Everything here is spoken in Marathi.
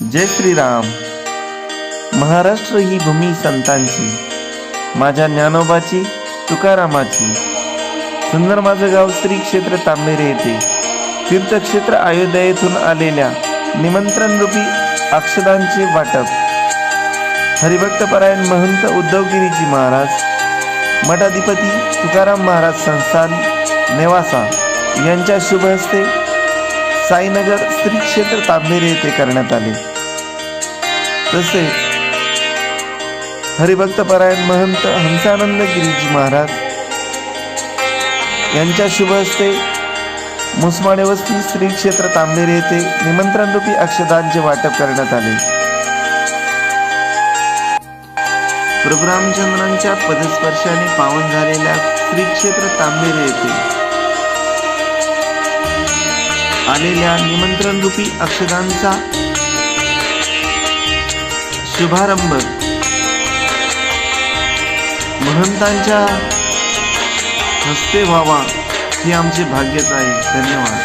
जय श्रीराम. महाराष्ट्र ही भूमी संतांची माझ्या ज्ञानोबाची तुकारामाची. सुंदर माझं गाव श्री क्षेत्र तांबेरे येथे. तीर्थक्षेत्र अयोध्या येथून आलेल्या निमंत्रण रूपी अक्षदांचे वाटप. हरिभक्तपरायण महंत उद्धवगिरीजी महाराज मठाधिपती तुकाराम महाराज संस्थान नेवासा यांच्या शुभ हस्ते साईनगर श्री क्षेत्र तांबेरे येथे करण्यात आले. तसेच हरिभक्तपरायण महंत हंसानंद गिरीजी महाराज यांच्या शुभ हस्ते मुसमाडे वस्ती श्री क्षेत्र तांबेरे येथे निमंत्रण रूपी अक्षदांचे वाटप करण्यात आले. प्रभुरामचंद्रांच्या पदस्पर्शाने पावन झालेल्या श्री क्षेत्र तांबेरे येथे आलेल्या निमंत्रण रूपी अक्षदांचा शुभारंभ. महंतांच्या हस्ते व्हावा हे आमचे भाग्यच आहे. धन्यवाद.